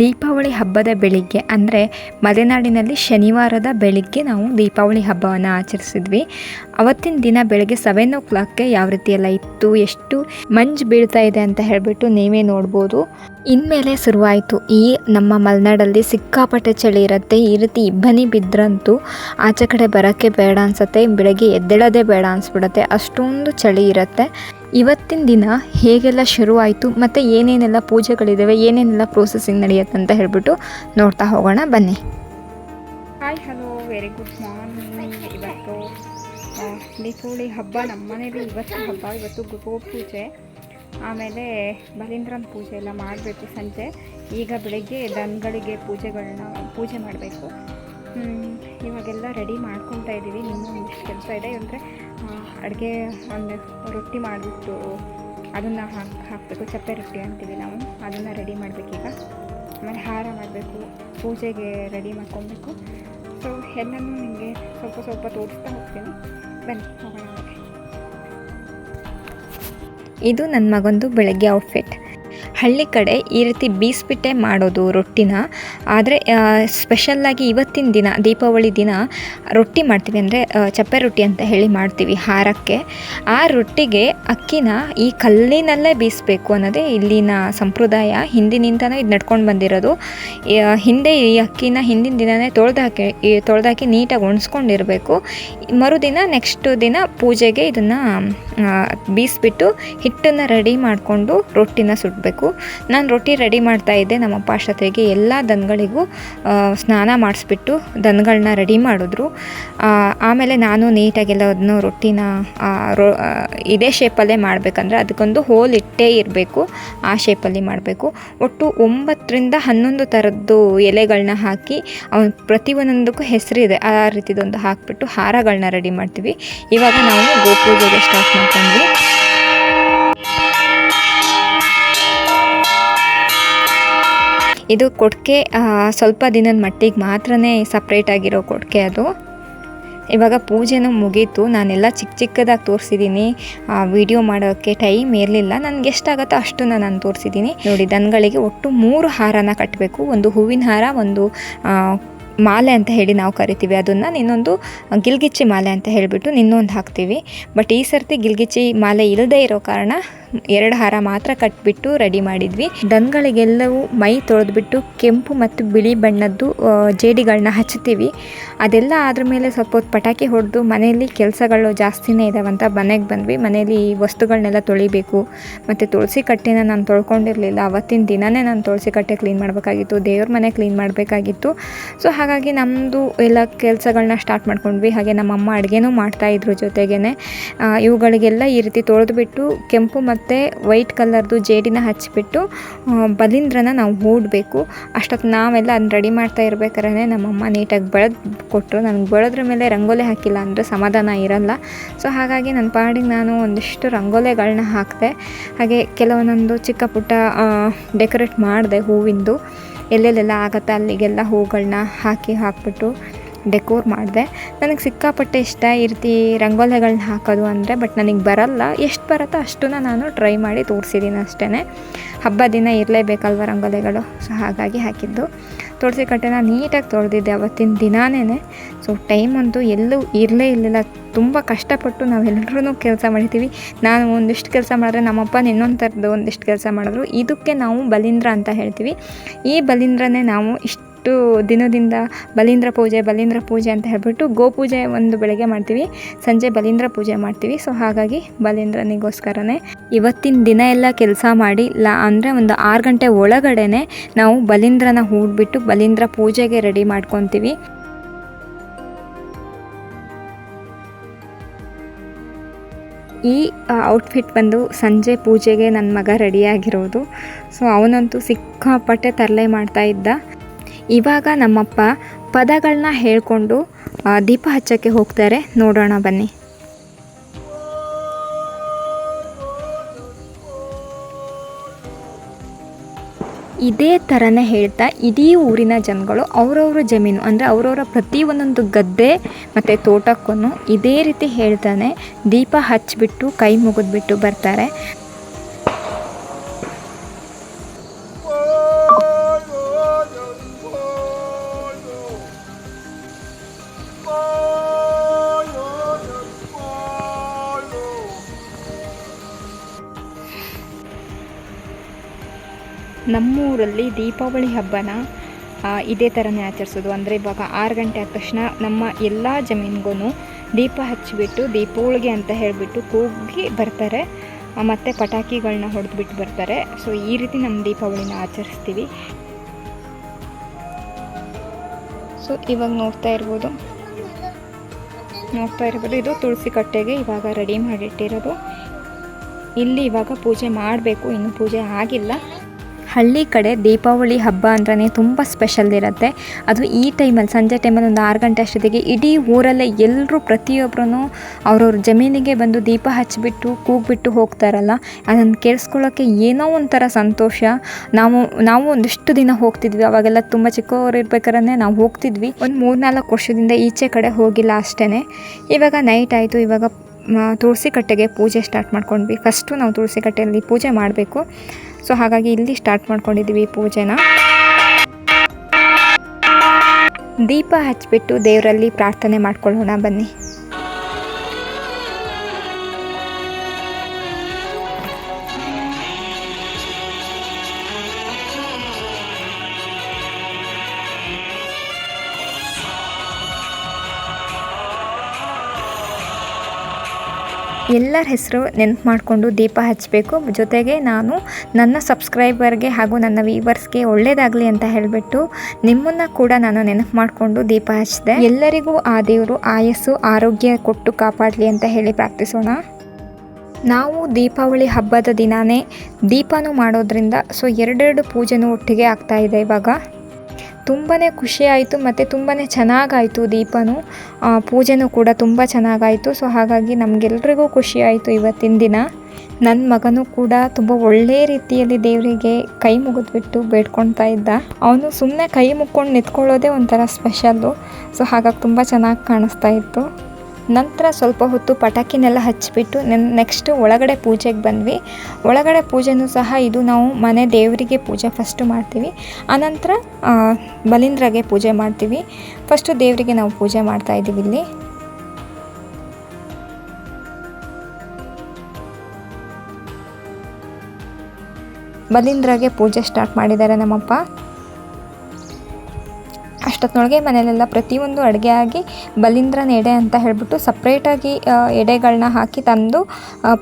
ದೀಪಾವಳಿ ಹಬ್ಬದ ಬೆಳಿಗ್ಗೆ, ಅಂದರೆ ಮಲೆನಾಡಿನಲ್ಲಿ ಶನಿವಾರದ ಬೆಳಿಗ್ಗೆ ನಾವು ದೀಪಾವಳಿ ಹಬ್ಬವನ್ನು ಆಚರಿಸಿದ್ವಿ. ಅವತ್ತಿನ ದಿನ ಬೆಳಗ್ಗೆ ಸೆವೆನ್ ಓ ಕ್ಲಾಕ್ಗೆ ಯಾವ ರೀತಿ ಎಲ್ಲ ಇತ್ತು, ಎಷ್ಟು ಮಂಜು ಬೀಳ್ತಾ ಇದೆ ಅಂತ ಹೇಳಿಬಿಟ್ಟು ನೀವೇ ನೋಡ್ಬೋದು. ಇನ್ಮೇಲೆ ಶುರುವಾಯಿತು ಈ ನಮ್ಮ ಮಲೆನಾಡಲ್ಲಿ ಸಿಕ್ಕಾಪಟ್ಟೆ ಚಳಿ ಇರುತ್ತೆ, ಈ ರೀತಿ ಇಬ್ಬನಿ ಬಿದ್ದರಂತೂ ಆಚೆ ಕಡೆ ಬರೋಕ್ಕೆ ಬೇಡ ಅನ್ಸುತ್ತೆ, ಬೆಳಗ್ಗೆ ಎದ್ದೇಳೋದೇ ಬೇಡ ಅನಿಸ್ಬಿಡುತ್ತೆ, ಅಷ್ಟೊಂದು ಚಳಿ ಇರುತ್ತೆ. ಇವತ್ತಿನ ದಿನ ಹೇಗೆಲ್ಲ ಶುರುವಾಯಿತು, ಮತ್ತು ಏನೇನೆಲ್ಲ ಪೂಜೆಗಳಿದ್ದಾವೆ ಏನೇನೆಲ್ಲ ಪ್ರೋಸೆಸಿಂಗ್ ನಡೆಯುತ್ತೆ ಅಂತ ಹೇಳ್ಬಿಟ್ಟು ನೋಡ್ತಾ ಹೋಗೋಣ, ಬನ್ನಿ. Hi hello very good morning ಇವತ್ತು ದೀಪಾವಳಿ ಹಬ್ಬ, ನಮ್ಮ ಮನೇಲಿ ಇವತ್ತು ಹಬ್ಬ, ಇವತ್ತು ಗೋ ಪೂಜೆ. ಆಮೇಲೆ ಬಲೀಂದ್ರನ ಪೂಜೆ ಎಲ್ಲ ಮಾಡಬೇಕು ಸಂಜೆ. ಈಗ ಬೆಳಗ್ಗೆ ದನಗಳಿಗೆ ಪೂಜೆಗಳನ್ನ ಪೂಜೆ ಮಾಡಬೇಕು. ಇವಾಗೆಲ್ಲ ರೆಡಿ ಮಾಡ್ಕೊತಾ ಇದ್ದೀವಿ ಇನ್ನೂ ಒಂದಿಷ್ಟು ಕೆಲಸ ಇದೆ. ಅಂದರೆ ಅಡುಗೆ ಒಂದು ರೊಟ್ಟಿ ಮಾಡಿಬಿಟ್ಟು ಅದನ್ನು ಹಾಕಿ, ಹಾಕಬೇಕು, ಚಪ್ಪೆ ರೊಟ್ಟಿ ಅಂತೀವಿ ನಾವು. ಅದನ್ನು ರೆಡಿ ಮಾಡಬೇಕೀಗ. ಆಮೇಲೆ ಹಾರ ಮಾಡಬೇಕು, ಪೂಜೆಗೆ ರೆಡಿ ಮಾಡ್ಕೊಬೇಕು. ಸೊ ಎಲ್ಲನೂ ನಿಮಗೆ ಸ್ವಲ್ಪ ಸ್ವಲ್ಪ ತೋರಿಸ್ತಾ ಹೋಗ್ತೀನಿ. ಬನ್ನಿ, ಹೋಗೋಣ ಇದು ನನ್ನ ಮಗಂದು ಬೆಳಗ್ಗೆ ಔಟ್ಫಿಟ್ ಹಳ್ಳಿ ಕಡೆ ಈ ರೀತಿ ಬೀಸ್ಬಿಟ್ಟೆ ಮಾಡೋದು ರೊಟ್ಟಿನ. ಆದರೆ ಸ್ಪೆಷಲ್ಲಾಗಿ ಇವತ್ತಿನ ದಿನ, ದೀಪಾವಳಿ ದಿನ ರೊಟ್ಟಿ ಮಾಡ್ತೀವಿ ಅಂದರೆ ಚಪ್ಪೆ ರೊಟ್ಟಿ ಅಂತ ಹೇಳಿ ಮಾಡ್ತೀವಿ ಹಾರಕ್ಕೆ. ಆ ರೊಟ್ಟಿಗೆ ಅಕ್ಕಿನ ಈ ಕಲ್ಲಿನಲ್ಲೇ ಬೀಸಬೇಕು ಅನ್ನೋದೇ ಇಲ್ಲಿನ ಸಂಪ್ರದಾಯ. ಹಿಂದಿನಿಂದನೇ ಇದು ನಡ್ಕೊಂಡು ಬಂದಿರೋದು. ಹಿಂದೆ ಈ ಅಕ್ಕಿನ ಹಿಂದಿನ ದಿನವೇ ತೊಳೆದಾಕಿ ತೊಳೆದಾಕಿ ನೀಟಾಗಿ ಒಣಸ್ಕೊಂಡಿರಬೇಕು. ಮರುದಿನ ನೆಕ್ಸ್ಟ್ ದಿನ ಪೂಜೆಗೆ ಇದನ್ನು ಬೀಸ್ಬಿಟ್ಟು ಹಿಟ್ಟನ್ನು ರೆಡಿ ಮಾಡಿಕೊಂಡು ರೊಟ್ಟಿನ ಸುಡಬೇಕು ನಾನು ರೊಟ್ಟಿ ರೆಡಿ ಮಾಡ್ತಾ ಇದ್ದೆ. ನಮ್ಮ ಅಪ್ಪ ಅಷ್ಟೊತ್ತಿಗೆ ಎಲ್ಲ ದನಗಳಿಗೂ ಸ್ನಾನ ಮಾಡಿಸ್ಬಿಟ್ಟು ದನಗಳನ್ನ ರೆಡಿ ಮಾಡಿದ್ರು. ಆಮೇಲೆ ನಾನು ನೀಟಾಗೆಲ್ಲ ಅದನ್ನು ರೊಟ್ಟಿನ ರೊ ಇದೇ ಶೇಪಲ್ಲೇ ಮಾಡಬೇಕಂದ್ರೆ ಅದಕ್ಕೊಂದು ಹೋಲ್ ಇಟ್ಟೇ ಇರಬೇಕು. ಆ ಶೇಪಲ್ಲಿ ಮಾಡಬೇಕು. ಒಟ್ಟು ಒಂಬತ್ತರಿಂದ ಹನ್ನೊಂದು ಥರದ್ದು ಎಲೆಗಳನ್ನ ಹಾಕಿ ಅವನು ಪ್ರತಿ ಒಂದೊಂದಕ್ಕೂ ಹೆಸರಿದೆ. ಆ ರೀತಿದೊಂದು ಹಾಕಿಬಿಟ್ಟು ಹಾರಗಳನ್ನ ರೆಡಿ ಮಾಡ್ತೀವಿ. ಇವಾಗ ನಾವು ಗೋಪೂಜೆಗೆ ಸ್ಟಾರ್ಟ್ ಮಾಡ್ಕೊಂಡ್ವಿ ಇದು ಕೊಡ್ಕೆ ಸ್ವಲ್ಪ ದಿನದ ಮಟ್ಟಿಗೆ ಮಾತ್ರ ಸಪ್ರೇಟ್ ಆಗಿರೋ ಕೊಡ್ಕೆ ಅದು. ಇವಾಗ ಪೂಜೆನೂ ಮುಗೀತು. ನಾನೆಲ್ಲ ಚಿಕ್ಕ ಚಿಕ್ಕದಾಗಿ ತೋರಿಸಿದ್ದೀನಿ. ವಿಡಿಯೋ ಮಾಡೋಕ್ಕೆ ಟೈಮ್ ಇರಲಿಲ್ಲ. ನನಗೆ ಎಷ್ಟಾಗುತ್ತೋ ಅಷ್ಟನ್ನು ನಾನು ತೋರಿಸಿದ್ದೀನಿ. ನೋಡಿ, ದನಗಳಿಗೆ ಒಟ್ಟು ಮೂರು ಹಾರನ ಕಟ್ಟಬೇಕು ಒಂದು ಹೂವಿನ ಹಾರ, ಒಂದು ಮಾಲೆ ಅಂತ ಹೇಳಿ ನಾವು ಕರಿತೀವಿ. ಅದನ್ನು ಇನ್ನೊಂದು ಗಿಲ್ಗಿಚ್ಚಿ ಮಾಲೆ ಅಂತ ಹೇಳಿಬಿಟ್ಟು ಇನ್ನೊಂದು ಹಾಕ್ತೀವಿ. ಬಟ್ ಈ ಸರ್ತಿ ಗಿಲ್ಗಿಚ್ಚಿ ಮಾಲೆ ಇಲ್ಲದೆ ಇರೋ ಕಾರಣ ಎರಡು ಹಾರ ಮಾತ್ರ ಕಟ್ಬಿಟ್ಟು ರೆಡಿ ಮಾಡಿದ್ವಿ. ದನಗಳಿಗೆಲ್ಲವೂ ಮೈ ತೊಳೆದ್ಬಿಟ್ಟು ಕೆಂಪು ಮತ್ತು ಬಿಳಿ ಬಣ್ಣದ್ದು ಜೇಡಿಗಳನ್ನ ಹಚ್ತೀವಿ. ಅದೆಲ್ಲ ಆದ್ರ ಮೇಲೆ ಸ್ವಲ್ಪ ಹೊತ್ತು ಪಟಾಕಿ ಹೊಡೆದು ಮನೆಯಲ್ಲಿ ಕೆಲಸಗಳು ಜಾಸ್ತಿನೇ ಇದಾವಂತ ಮನೆಗೆ ಬಂದ್ವಿ. ಮನೆಯಲ್ಲಿ ಈ ವಸ್ತುಗಳನ್ನೆಲ್ಲ ತೊಳಿಬೇಕು. ಮತ್ತು ತುಳಸಿ ಕಟ್ಟೆನ ನಾನು ತೊಳ್ಕೊಂಡಿರಲಿಲ್ಲ. ಅವತ್ತಿನ ದಿನವೇ ನಾನು ತುಳಸಿ ಕಟ್ಟೆ ಕ್ಲೀನ್ ಮಾಡಬೇಕಾಗಿತ್ತು. ದೇವ್ರ ಮನೆ ಕ್ಲೀನ್ ಮಾಡಬೇಕಾಗಿತ್ತು. ಸೊ ಹಾಗಾಗಿ ನಮ್ಮದು ಎಲ್ಲ ಕೆಲಸಗಳನ್ನ ಸ್ಟಾರ್ಟ್ ಮಾಡ್ಕೊಂಡ್ವಿ. ಹಾಗೆ ನಮ್ಮಮ್ಮ ಅಡುಗೆನೂ ಮಾಡ್ತಾಯಿದ್ರು ಜೊತೆಗೇ ಇವುಗಳಿಗೆಲ್ಲ ಈ ರೀತಿ ತೊಳೆದುಬಿಟ್ಟು ಕೆಂಪು ಮತ್ತು ವೈಟ್ ಕಲರ್ದು ಜೇಡಿನ ಹಚ್ಚಿಬಿಟ್ಟು ಬಲೀಂದ್ರನ ನಾವು ಹೂಡಬೇಕು. ಅಷ್ಟೊತ್ತು ನಾವೆಲ್ಲ ಅದನ್ನ ರೆಡಿ ಮಾಡ್ತಾ ಇರ್ಬೇಕಾದ್ರೆ ನಮ್ಮಮ್ಮ ನೀಟಾಗಿ ಬೆಳೆದು ಕೊಟ್ಟರು ನನಗೆ ಬೆಳೆದ್ರ ಮೇಲೆ ರಂಗೋಲಿ ಹಾಕಿಲ್ಲ ಅಂದರೆ ಸಮಾಧಾನ ಇರಲ್ಲ. ಸೊ, ಹಾಗಾಗಿ ನನ್ನ ಪಾಡಿಗೆ ನಾನು ಒಂದಿಷ್ಟು ರಂಗೋಲೆಗಳನ್ನ ಹಾಕಿದೆ. ಹಾಗೆ ಕೆಲವೊಂದೊಂದು ಚಿಕ್ಕ ಪುಟ್ಟ ಡೆಕೋರೇಟ್ ಮಾಡಿದೆ ಹೂವಿಂದು. ಎಲ್ಲೆಲ್ಲೆಲ್ಲ ಆಗುತ್ತೆ ಅಲ್ಲಿಗೆಲ್ಲ ಹೂಗಳನ್ನ ಹಾಕಿ ಹಾಕ್ಬಿಟ್ಟು ಡೆಕೋರ್ ಮಾಡಿದೆ. ನನಗೆ ಸಿಕ್ಕಾಪಟ್ಟೆ ಇಷ್ಟ ಈ ರೀತಿ ರಂಗೋಲೆಗಳನ್ನ ಹಾಕೋದು ಅಂದರೆ, ಬಟ್ ನನಗೆ ಬರಲ್ಲ. ಎಷ್ಟು ಬರುತ್ತೋ ಅಷ್ಟನ್ನು ನಾನು ಟ್ರೈ ಮಾಡಿ ತೋರಿಸಿದ್ದೀನಿ ಅಷ್ಟೇ ಹಬ್ಬ ದಿನ ಇರಲೇಬೇಕಲ್ವ ರಂಗೋಲೆಗಳು? ಸೊ ಹಾಗಾಗಿ ಹಾಕಿದ್ದು. ತುಳಸಿ ಕಟ್ಟೆನ ನೀಟಾಗಿ ತೊಳೆದಿದ್ದೆ ಅವತ್ತಿನ ದಿನಾನೇ ಸೊ ಟೈಮ್ ಅಂತೂ ಎಲ್ಲೂ ಇರಲೇ ಇರಲಿಲ್ಲ. ತುಂಬ ಕಷ್ಟಪಟ್ಟು ನಾವೆಲ್ಲರೂ ಕೆಲಸ ಮಾಡಿದ್ದೀವಿ. ನಾನು ಒಂದಿಷ್ಟು ಕೆಲಸ ಮಾಡಿದ್ರೆ ನಮ್ಮಪ್ಪ ಇನ್ನೊಂದು ಥರದ್ದು ಒಂದಿಷ್ಟು ಕೆಲಸ ಮಾಡಿದ್ರು. ಇದಕ್ಕೆ ನಾವು ಬಲೀಂದ್ರ ಅಂತ ಹೇಳ್ತೀವಿ. ಈ ಬಲೀಂದ್ರನೇ ನಾವು ಇಷ್ಟು ದಿನದಿಂದ ಬಲೀಂದ್ರ ಪೂಜೆ ಬಲೀಂದ್ರ ಪೂಜೆ ಅಂತ ಹೇಳ್ಬಿಟ್ಟು ಗೋಪೂಜೆ ಒಂದು ಬೆಳಗ್ಗೆ ಮಾಡ್ತೀವಿ. ಸಂಜೆ ಬಲೀಂದ್ರ ಪೂಜೆ ಮಾಡ್ತೀವಿ. ಸೊ ಹಾಗಾಗಿ ಬಲೀಂದ್ರನಿಗೋಸ್ಕರನೇ ಇವತ್ತಿನ ದಿನ ಎಲ್ಲ ಕೆಲಸ ಮಾಡಿ, ಲಾ ಅಂದರೆ ಒಂದು ಆರು ಗಂಟೆ ಒಳಗಡೆನೆ ನಾವು ಬಲೀಂದ್ರನ ಹೂಡ್ಬಿಟ್ಟು ಬಲೀಂದ್ರ ಪೂಜೆಗೆ ರೆಡಿ ಮಾಡ್ಕೊತೀವಿ. ಈ ಔಟ್ಫಿಟ್ ಬಂದು ಸಂಜೆ ಪೂಜೆಗೆ ನನ್ನ ಮಗ ರೆಡಿಯಾಗಿರೋದು ಸೊ ಅವನಂತೂ ಸಿಕ್ಕಾಪಟ್ಟೆ ತರಲೆ ಮಾಡ್ತಾ ಇದ್ದ. ಇವಾಗ ನಮ್ಮಪ್ಪ ಪದಗಳನ್ನ ಹೇಳಿಕೊಂಡು ದೀಪ ಹಚ್ಚಕ್ಕೆ ಹೋಗ್ತಾರೆ. ನೋಡೋಣ ಬನ್ನಿ. ಇದೇ ಥರನೇ ಹೇಳ್ತಾ, ಇಡೀ ಊರಿನ ಜನಗಳು, ಅವರವರ ಜಮೀನು, ಅಂದರೆ ಅವರವರ ಪ್ರತಿ ಒಂದೊಂದು ಗದ್ದೆ ಮತ್ತು ತೋಟಕ್ಕೂ ಇದೇ ರೀತಿ ಹೇಳ್ತಾನೆ. ದೀಪ ಹಚ್ಚಿಬಿಟ್ಟು ಕೈ ಮುಗಿದ್ಬಿಟ್ಟು ಬರ್ತಾರೆ. ನಮ್ಮೂರಲ್ಲಿ ದೀಪಾವಳಿ ಹಬ್ಬನ ಇದೇ ಥರನೇ ಆಚರಿಸೋದು. ಅಂದರೆ ಇವಾಗ ಆರು ಗಂಟೆ ಆದ ತಕ್ಷಣ ನಮ್ಮ ಎಲ್ಲ ಜಮೀನಿಗೂ ದೀಪ ಹಚ್ಚಿಬಿಟ್ಟು ದೀಪಾವಳಿಗೆ ಅಂತ ಹೇಳಿಬಿಟ್ಟು ಕೂಗಿ ಬರ್ತಾರೆ. ಮತ್ತೆ ಪಟಾಕಿಗಳನ್ನ ಹೊಡೆದ್ಬಿಟ್ಟು ಬರ್ತಾರೆ. ಸೊ ಈ ರೀತಿ ನಮ್ಮ ದೀಪಾವಳಿನ ಆಚರಿಸ್ತೀವಿ. ಸೊ ಇವಾಗ ನೋಡ್ತಾ ಇರ್ಬೋದು. ನೋಡ್ತಾ ಇರ್ಬೋದು. ಇದು ತುಳಸಿ ಕಟ್ಟೆಗೆ ಇವಾಗ ರೆಡಿ ಮಾಡಿಟ್ಟಿರೋದು. ಇಲ್ಲಿ ಇವಾಗ ಪೂಜೆ ಮಾಡಬೇಕು. ಇನ್ನು ಪೂಜೆ ಆಗಿಲ್ಲ. ಹಳ್ಳಿ ಕಡೆ ದೀಪಾವಳಿ ಹಬ್ಬ ಅಂದ್ರೆ ತುಂಬ ಸ್ಪೆಷಲ್ ಇರುತ್ತೆ. ಅದು ಈ ಟೈಮಲ್ಲಿ ಸಂಜೆ ಟೈಮಲ್ಲಿ ಒಂದು ಆರು ಗಂಟೆ ಅಷ್ಟೊತ್ತಿಗೆ ಇಡೀ ಊರಲ್ಲೇ ಎಲ್ಲರೂ ಪ್ರತಿಯೊಬ್ಬರೂ ಅವ್ರವ್ರ ಜಮೀನಿಗೆ ಬಂದು ದೀಪ ಹಚ್ಚಿಬಿಟ್ಟು ಕೂಗ್ಬಿಟ್ಟು ಹೋಗ್ತಾರಲ್ಲ, ಅದನ್ನು ಕೇಳಿಸ್ಕೊಳ್ಳೋಕ್ಕೆ ಏನೋ ಒಂಥರ ಸಂತೋಷ. ನಾವು ನಾವು ಒಂದಿಷ್ಟು ದಿನ ಹೋಗ್ತಿದ್ವಿ, ಅವಾಗೆಲ್ಲ ತುಂಬ ಚಿಕ್ಕವರು ಇರ್ಬೇಕಾದ್ರೆ ನಾವು ಹೋಗ್ತಿದ್ವಿ. ಒಂದು ಮೂರ್ನಾಲ್ಕು ವರ್ಷದಿಂದ ಈಚೆ ಕಡೆ ಹೋಗಿಲ್ಲ ಅಷ್ಟೇ ಇವಾಗ ನೈಟ್ ಆಯಿತು, ಇವಾಗ ತುಳಸಿ ಕಟ್ಟೆಗೆ ಪೂಜೆ ಸ್ಟಾರ್ಟ್ ಮಾಡ್ಕೊಂಡ್ವಿ. ಫಸ್ಟು ನಾವು ತುಳಸಿ ಕಟ್ಟೆಯಲ್ಲಿ ಪೂಜೆ ಮಾಡಬೇಕು. ಸೊ ಹಾಗಾಗಿ ಇಲ್ಲಿ ಸ್ಟಾರ್ಟ್ ಮಾಡ್ಕೊಂಡಿದ್ದೀವಿ ಪೂಜೆನ. ದೀಪ ಹಚ್ಚಿಬಿಟ್ಟು ದೇವರಲ್ಲಿ ಪ್ರಾರ್ಥನೆ ಮಾಡ್ಕೊಳ್ಳೋಣ ಬನ್ನಿ. ಎಲ್ಲರ ಹೆಸರು ನೆನಪು ಮಾಡಿಕೊಂಡು ದೀಪ ಹಚ್ಚಬೇಕು ಜೊತೆಗೆ ನಾನು ನನ್ನ ಸಬ್ಸ್ಕ್ರೈಬರ್ಗೆ ಹಾಗೂ ನನ್ನ ವೀವರ್ಸ್ಗೆ ಒಳ್ಳೆಯದಾಗಲಿ ಅಂತ ಹೇಳಿಬಿಟ್ಟು ನಿಮ್ಮನ್ನು ಕೂಡ ನಾನು ನೆನಪು ಮಾಡಿಕೊಂಡು ದೀಪ ಹಚ್ಚಿದೆ. ಎಲ್ಲರಿಗೂ ಆ ದೇವರು ಆಯಸ್ಸು, ಆರೋಗ್ಯ ಕೊಟ್ಟು ಕಾಪಾಡಲಿ ಅಂತ ಹೇಳಿ ಪ್ರಾರ್ಥಿಸೋಣ. ನಾವು ದೀಪಾವಳಿ ಹಬ್ಬದ ದಿನಾನೇ ದೀಪನೂ ಮಾಡೋದ್ರಿಂದ ಸೊ ಎರಡೆರಡು ಪೂಜೆನೂ ಒಟ್ಟಿಗೆ ಆಗ್ತಾ ಇದೆ ಇವಾಗ. ತುಂಬಾ ಖುಷಿಯಾಯಿತು ಮತ್ತು ತುಂಬಾ ಚೆನ್ನಾಗಾಯಿತು ದೀಪನೂ. ಪೂಜೆನೂ ಕೂಡ ತುಂಬ ಚೆನ್ನಾಗಾಯಿತು. ಸೊ ಹಾಗಾಗಿ ನಮಗೆಲ್ರಿಗೂ ಖುಷಿಯಾಯಿತು ಇವತ್ತಿನ ದಿನ. ನನ್ನ ಮಗನೂ ಕೂಡ ತುಂಬ ಒಳ್ಳೆಯ ರೀತಿಯಲ್ಲಿ ದೇವರಿಗೆ ಕೈ ಮುಗಿದ್ಬಿಟ್ಟು ಬೇಡ್ಕೊಳ್ತಾ ಇದ್ದ. ಅವನು ಸುಮ್ಮನೆ ಕೈ ಮುಕ್ಕೊಂಡು ನಿಂತ್ಕೊಳ್ಳೋದೇ ಒಂಥರ ಸ್ಪೆಷಲ್ಲು ಸೊ ಹಾಗಾಗಿ ತುಂಬ ಚೆನ್ನಾಗಿ ಕಾಣಿಸ್ತಾ ಇತ್ತು. ನಂತರ ಸ್ವಲ್ಪ ಹೊತ್ತು ಪಟಾಕಿನೆಲ್ಲ ಹಚ್ಚಿಬಿಟ್ಟು ನೆನ್ ನೆಕ್ಸ್ಟು ಒಳಗಡೆ ಪೂಜೆಗೆ ಬಂದ್ವಿ. ಒಳಗಡೆ ಪೂಜೆನೂ ಸಹ ಇದು ನಾವು ಮನೆ ದೇವರಿಗೆ ಪೂಜೆ ಫಸ್ಟು ಮಾಡ್ತೀವಿ. ಆನಂತರ ಬಲೀಂದ್ರಗೆ ಪೂಜೆ ಮಾಡ್ತೀವಿ. ಫಸ್ಟು ದೇವರಿಗೆ ನಾವು ಪೂಜೆ ಮಾಡ್ತಾ ಇದ್ದೀವಿ ಇಲ್ಲಿ. ಬಲೀಂದ್ರಗೆ ಪೂಜೆ ಸ್ಟಾರ್ಟ್ ಮಾಡಿದ್ದಾರೆ ನಮ್ಮಪ್ಪ. ಅಷ್ಟೊತ್ತಿನೊಳಗೆ ಮನೆಯಲ್ಲೆಲ್ಲ ಪ್ರತಿಯೊಂದು ಅಡುಗೆ ಆಗಿ ಬಲೀಂದ್ರನ ಎಡೆ ಅಂತ ಹೇಳಿಬಿಟ್ಟು ಸಪ್ರೇಟಾಗಿ ಎಡೆಗಳನ್ನ ಹಾಕಿ ತಂದು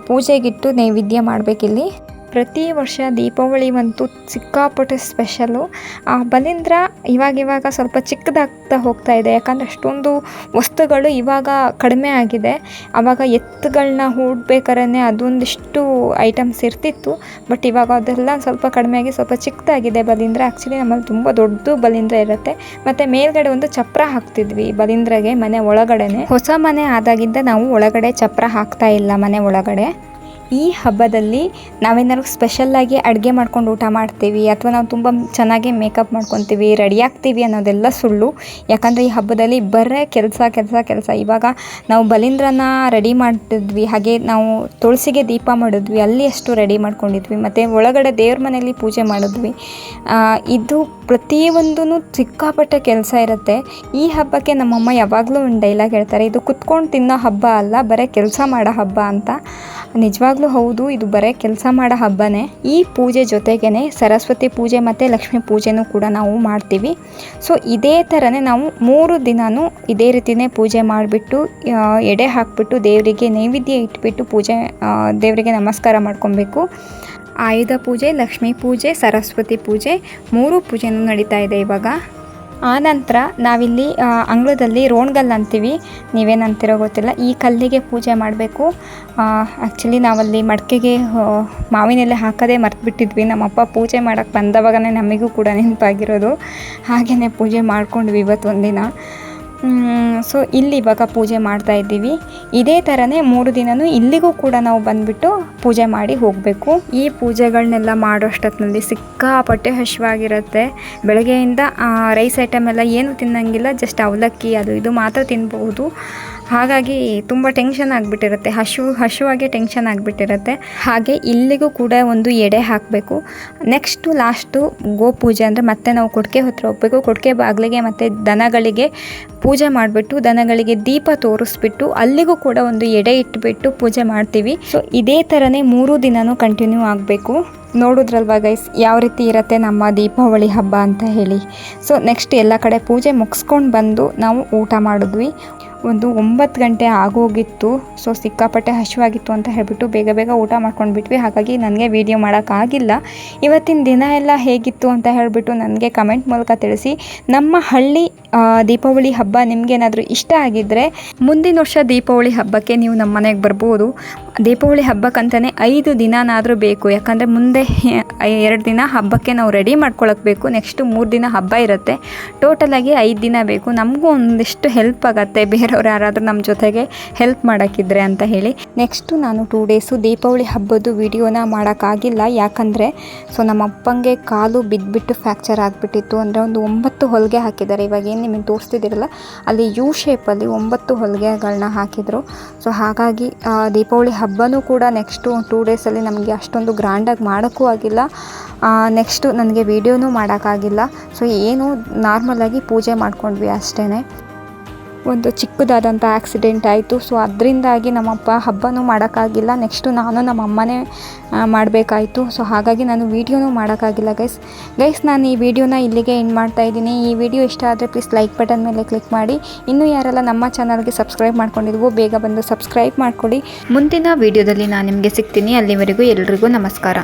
ಪೂಜೆಗಿಟ್ಟು ನೈವೇದ್ಯ ಮಾಡಬೇಕಿಲ್ಲಿ. ಪ್ರತಿ ವರ್ಷ ದೀಪಾವಳಿ ದೀಪಾವಳಿವಂತೂ ಸಿಕ್ಕಾಪಟ್ಟೆ ಸ್ಪೆಷಲು. ಆ ಬಲೀಂದ್ರ ಇವಾಗಿವಾಗ ಇವಾಗ ಸ್ವಲ್ಪ ಚಿಕ್ಕದಾಗ್ತಾ ಹೋಗ್ತಾ ಇದೆ. ಯಾಕಂದರೆ ಅಷ್ಟೊಂದು ವಸ್ತುಗಳು ಇವಾಗ ಕಡಿಮೆ ಆಗಿದೆ. ಆವಾಗ ಎತ್ತುಗಳನ್ನ ಹೂಡ್ಬೇಕಾದ್ರೆ ಅದೊಂದಿಷ್ಟು ಐಟಮ್ಸ್ ಇರ್ತಿತ್ತು. ಬಟ್ ಇವಾಗ ಅದೆಲ್ಲ ಸ್ವಲ್ಪ ಕಡಿಮೆ ಆಗಿ ಸ್ವಲ್ಪ ಚಿಕ್ಕದಾಗಿದೆ ಬಲೀಂದ್ರ. ಆ್ಯಕ್ಚುಲಿ ನಮ್ಮಲ್ಲಿ ತುಂಬ ದೊಡ್ಡ ಬಲೀಂದ್ರ ಇರುತ್ತೆ. ಮತ್ತು ಮೇಲ್ಗಡೆ ಒಂದು ಚಪ್ರ ಹಾಕ್ತಿದ್ವಿ ಬಲೀಂದ್ರಗೆ ಮನೆ ಒಳಗಡೆನೆ. ಹೊಸ ಮನೆ ಆದಾಗಿಂದ ನಾವು ಒಳಗಡೆ ಚಪ್ರ ಹಾಕ್ತಾ ಇಲ್ಲ ಮನೆ ಒಳಗಡೆ. ಈ ಹಬ್ಬದಲ್ಲಿ ನಾವೇನಾದ್ರು ಸ್ಪೆಷಲ್ಲಾಗಿ ಅಡುಗೆ ಮಾಡ್ಕೊಂಡು ಊಟ ಮಾಡ್ತೀವಿ ಅಥವಾ ನಾವು ತುಂಬ ಚೆನ್ನಾಗಿ ಮೇಕಪ್ ಮಾಡ್ಕೊತೀವಿ ರೆಡಿ ಆಗ್ತೀವಿ ಅನ್ನೋದೆಲ್ಲ ಸುಳ್ಳು. ಯಾಕಂದರೆ ಈ ಹಬ್ಬದಲ್ಲಿ ಬರೇ ಕೆಲಸ ಕೆಲಸ ಕೆಲಸ. ಇವಾಗ ನಾವು ಬಲೀಂದ್ರನ ರೆಡಿ ಮಾಡಿದ್ವಿ ಹಾಗೆ ನಾವು ತುಳಸಿಗೆ ದೀಪ ಮಾಡಿದ್ವಿ, ಅಲ್ಲಿ ಅಷ್ಟು ರೆಡಿ ಮಾಡ್ಕೊಂಡಿದ್ವಿ. ಮತ್ತು ಒಳಗಡೆ ದೇವ್ರ ಮನೆಯಲ್ಲಿ ಪೂಜೆ ಮಾಡಿದ್ವಿ. ಇದು ಪ್ರತಿಯೊಂದೂ ಸಿಕ್ಕಾಪಟ್ಟೆ ಕೆಲಸ ಇರುತ್ತೆ. ಈ ಹಬ್ಬಕ್ಕೆ ನಮ್ಮಮ್ಮ ಯಾವಾಗಲೂ ಒಂದು ಡೈಲಾಗ್ ಹೇಳ್ತಾರೆ, ಇದು ಕುತ್ಕೊಂಡು ತಿನ್ನೋ ಹಬ್ಬ ಅಲ್ಲ, ಬರೀ ಕೆಲಸ ಮಾಡೋ ಹಬ್ಬ ಅಂತ. ನಿಜವಾಗ್ಲೂ ಹೌದು, ಇದು ಬರೀ ಕೆಲಸ ಮಾಡೋ ಹಬ್ಬನೇ. ಈ ಪೂಜೆ ಜೊತೆಗೇ ಸರಸ್ವತಿ ಪೂಜೆ ಮತ್ತು ಲಕ್ಷ್ಮೀ ಪೂಜೆನೂ ಕೂಡ ನಾವು ಮಾಡ್ತೀವಿ. ಸೊ ಇದೇ ಥರನೇ ನಾವು ಮೂರು ದಿನವೂ ಇದೇ ರೀತಿಯೇ ಪೂಜೆ ಮಾಡಿಬಿಟ್ಟು ಎಡೆ ಹಾಕಿಬಿಟ್ಟು ದೇವರಿಗೆ ನೈವೇದ್ಯ ಇಟ್ಬಿಟ್ಟು ಪೂಜೆ ದೇವರಿಗೆ ನಮಸ್ಕಾರ ಮಾಡ್ಕೊಬೇಕು. ಆಯುಧ ಪೂಜೆ, ಲಕ್ಷ್ಮೀ ಪೂಜೆ, ಸರಸ್ವತಿ ಪೂಜೆ, ಮೂರು ಪೂಜೆನೂ ನಡೀತಾ ಇದೆ ಇವಾಗ. ಆನಂತರ ನಾವಿಲ್ಲಿ ಆ, ಅಂಗಳದಲ್ಲಿ ರೋಣ್ಗಲ್ ಅಂತೀವಿ. ನೀವೇನು ಅಂತಿರೋ ಗೊತ್ತಿಲ್ಲ. ಈ ಕಲ್ಲಿಗೆ ಪೂಜೆ ಮಾಡಬೇಕು. ಆ್ಯಕ್ಚುಲಿ ನಾವಲ್ಲಿ ಮಡಕೆಗೆ ಮಾವಿನೆಲೆ ಹಾಕೋದೇ ಮರ್ತುಬಿಟ್ಟಿದ್ವಿ. ನಮ್ಮಪ್ಪ ಪೂಜೆ ಮಾಡೋಕ್ಕೆ ಬಂದವಾಗನೇ ನಮಗೂ ಕೂಡ ನೆನಪಾಗಿರೋದು. ಹಾಗೆಯೇ ಪೂಜೆ ಮಾಡ್ಕೊಂಡ್ವಿ ಇವತ್ತು ಒಂದಿನ ಸೊ ಇಲ್ಲಿ ಇವಾಗ ಪೂಜೆ ಮಾಡ್ತಾ ಇದ್ದೀವಿ. ಇದೇ ಥರನೇ ಮೂರು ದಿನವೂ ಇಲ್ಲಿಗೂ ಕೂಡ ನಾವು ಬಂದುಬಿಟ್ಟು ಪೂಜೆ ಮಾಡಿ ಹೋಗಬೇಕು. ಈ ಪೂಜೆಗಳನ್ನೆಲ್ಲ ಮಾಡೋಷ್ಟೊತ್ತಿನಲ್ಲಿ ಸಿಕ್ಕಾಪಟ್ಟೆ ಹಸಿವಾಗಿರುತ್ತೆ ಬೆಳಗ್ಗೆಯಿಂದ ರೈಸ್ ಐಟಮ್ ಎಲ್ಲ ಏನು ತಿನ್ನಂಗಿಲ್ಲ ಜಸ್ಟ್ ಅವಲಕ್ಕಿ ಅದು ಇದು ಮಾತ್ರ ತಿನ್ಬಹುದು ಹಾಗಾಗಿ ತುಂಬ ಟೆನ್ಷನ್ ಆಗಿಬಿಟ್ಟಿರುತ್ತೆ. ಹಶು, ಹಶುವಾಗಿ ಟೆನ್ಷನ್ ಆಗಿಬಿಟ್ಟಿರುತ್ತೆ. ಹಾಗೆ ಇಲ್ಲಿಗೂ ಕೂಡ ಒಂದು ಎಡೆ ಹಾಕಬೇಕು. ನೆಕ್ಸ್ಟು ಲಾಸ್ಟು ಗೋಪೂಜೆ ಅಂದರೆ ಮತ್ತೆ ನಾವು ಕೊಡ್ಕೆ ಹತ್ರ ಹೋಗಬೇಕು. ಕೊಡ್ಕೆ ಬಾಗಿಲಿಗೆ ಮತ್ತು ದನಗಳಿಗೆ ಪೂಜೆ ಮಾಡಿಬಿಟ್ಟು, ದನಗಳಿಗೆ ದೀಪ ತೋರಿಸ್ಬಿಟ್ಟು, ಅಲ್ಲಿಗೂ ಕೂಡ ಒಂದು ಎಡೆ ಇಟ್ಬಿಟ್ಟು ಪೂಜೆ ಮಾಡ್ತೀವಿ. ಸೊ ಇದೇ ಥರನೇ ಮೂರು ದಿನವೂ ಕಂಟಿನ್ಯೂ ಆಗಬೇಕು. ನೋಡಿದ್ರಲ್ವ ಗೈಸ್ ಯಾವ ರೀತಿ ಇರುತ್ತೆ ನಮ್ಮ ದೀಪಾವಳಿ ಹಬ್ಬ ಅಂತ ಹೇಳಿ. ಸೊ ನೆಕ್ಸ್ಟ್ ಎಲ್ಲ ಕಡೆ ಪೂಜೆ ಮುಗಿಸ್ಕೊಂಡು ಬಂದು ನಾವು ಊಟ ಮಾಡಿದ್ವಿ. ಒಂದು ಒಂಬತ್ತು ಗಂಟೆ ಆಗೋಗಿತ್ತು. ಸೊ ಸಿಕ್ಕಾಪಟ್ಟೆ ಹಸಿವಾಗಿತ್ತು ಅಂತ ಹೇಳಿಬಿಟ್ಟು ಬೇಗ ಬೇಗ ಊಟ ಮಾಡ್ಕೊಂಡ್ಬಿಟ್ವಿ. ಹಾಗಾಗಿ ನನಗೆ ವೀಡಿಯೋ ಮಾಡೋಕ್ಕಾಗಿಲ್ಲ. ಇವತ್ತಿನ ದಿನ ಎಲ್ಲ ಹೇಗಿತ್ತು ಅಂತ ಹೇಳಿಬಿಟ್ಟು ನನಗೆ ಕಮೆಂಟ್ ಮೂಲಕ ತಿಳಿಸಿ. ನಮ್ಮ ಹಳ್ಳಿ ದೀಪಾವಳಿ ಹಬ್ಬ ನಿಮಗೇನಾದರೂ ಇಷ್ಟ ಆಗಿದ್ದರೆ ಮುಂದಿನ ವರ್ಷ ದೀಪಾವಳಿ ಹಬ್ಬಕ್ಕೆ ನೀವು ನಮ್ಮ ಮನೆಗೆ ಬರ್ಬೋದು. ದೀಪಾವಳಿ ಹಬ್ಬಕ್ಕಂತಲೇ ಐದು ದಿನನಾದರೂ ಬೇಕು. ಯಾಕಂದರೆ ಮುಂದೆ ಎರಡು ದಿನ ಹಬ್ಬಕ್ಕೆ ನಾವು ರೆಡಿ ಮಾಡ್ಕೊಳಕ್ಕೆ ಬೇಕು. ನೆಕ್ಸ್ಟು ಮೂರು ದಿನ ಹಬ್ಬ ಇರುತ್ತೆ. ಟೋಟಲಾಗಿ ಐದು ದಿನ ಬೇಕು. ನಮಗೂ ಒಂದಿಷ್ಟು ಹೆಲ್ಪ್ ಆಗುತ್ತೆ. ಬೇರೆಯವ್ರು ಯಾರಾದರೂ ನಮ್ಮ ಜೊತೆಗೆ ಹೆಲ್ಪ್ ಮಾಡೋಕ್ಕಿದ್ರೆ ಅಂತ ಹೇಳಿ. ನೆಕ್ಸ್ಟು ನಾನು ಟೂ ಡೇಸು ದೀಪಾವಳಿ ಹಬ್ಬದ್ದು ವಿಡಿಯೋನ ಮಾಡೋಕ್ಕಾಗಿಲ್ಲ ಯಾಕಂದರೆ ಸೊ ನಮ್ಮ ಅಪ್ಪಂಗೆ ಕಾಲು ಬಿದ್ದುಬಿಟ್ಟು ಫ್ರ್ಯಾಕ್ಚರ್ ಆಗಿಬಿಟ್ಟಿತ್ತು. ಅಂದರೆ ಒಂದು ಒಂಬತ್ತು ಹೊಲಿಗೆ ಹಾಕಿದ್ದಾರೆ. ಇವಾಗ ಏನು ನಿಮಗೆ ತೋರಿಸ್ತಿದ್ದೀರಲ್ಲ, ಅಲ್ಲಿ ಯು ಶೇಪಲ್ಲಿ ಒಂಬತ್ತು ಹೊಲಿಗೆಗಳನ್ನ ಹಾಕಿದರು. ಸೊ ಹಾಗಾಗಿ ದೀಪಾವಳಿ ದೀಪಾವಳಿ ಹಬ್ಬನೂ ಕೂಡ ನೆಕ್ಸ್ಟು ಟೂ ಡೇಸಲ್ಲಿ ನಮಗೆ ಅಷ್ಟೊಂದು ಗ್ರ್ಯಾಂಡಾಗಿ ಮಾಡೋಕ್ಕೂ ಆಗಿಲ್ಲ. ನೆಕ್ಸ್ಟು ನನಗೆ ವೀಡಿಯೋನೂ ಮಾಡೋಕ್ಕಾಗಿಲ್ಲ. ಸೊ ಏನು ನಾರ್ಮಲಾಗಿ ಪೂಜೆ ಮಾಡ್ಕೊಂಡ್ವಿ ಅಷ್ಟೇ ಒಂದು ಚಿಕ್ಕದಾದಂಥ ಆಕ್ಸಿಡೆಂಟ್ ಆಯಿತು. ಸೊ ಅದರಿಂದಾಗಿ ನಮ್ಮಪ್ಪ ಹಬ್ಬನೂ ಮಾಡೋಕ್ಕಾಗಿಲ್ಲ. ನೆಕ್ಸ್ಟು ನಾನು ನಮ್ಮ ಅಮ್ಮನೇ ಮಾಡಬೇಕಾಯಿತು. ಸೊ ಹಾಗಾಗಿ ನಾನು ವೀಡಿಯೋನೂ ಮಾಡೋಕ್ಕಾಗಿಲ್ಲ ಗೈಸ್ ಗೈಸ್ ನಾನು ಈ ವಿಡಿಯೋನ ಇಲ್ಲಿಗೆ ಎಂಡ್ ಮಾಡ್ತಾ ಇದ್ದೀನಿ. ಈ ವಿಡಿಯೋ ಇಷ್ಟ ಆದರೆ ಪ್ಲೀಸ್ ಲೈಕ್ ಬಟನ್ ಮೇಲೆ ಕ್ಲಿಕ್ ಮಾಡಿ. ಇನ್ನೂ ಯಾರೆಲ್ಲ ನಮ್ಮ ಚಾನಲ್ಗೆ ಸಬ್ಸ್ಕ್ರೈಬ್ ಮಾಡ್ಕೊಂಡಿದ್ವೋ ಬೇಗ ಬಂದು ಸಬ್ಸ್ಕ್ರೈಬ್ ಮಾಡ್ಕೊಳ್ಳಿ ಮುಂದಿನ ವೀಡಿಯೋದಲ್ಲಿ ನಾನು ನಿಮಗೆ ಸಿಗ್ತೀನಿ. ಅಲ್ಲಿವರೆಗೂ ಎಲ್ರಿಗೂ ನಮಸ್ಕಾರ.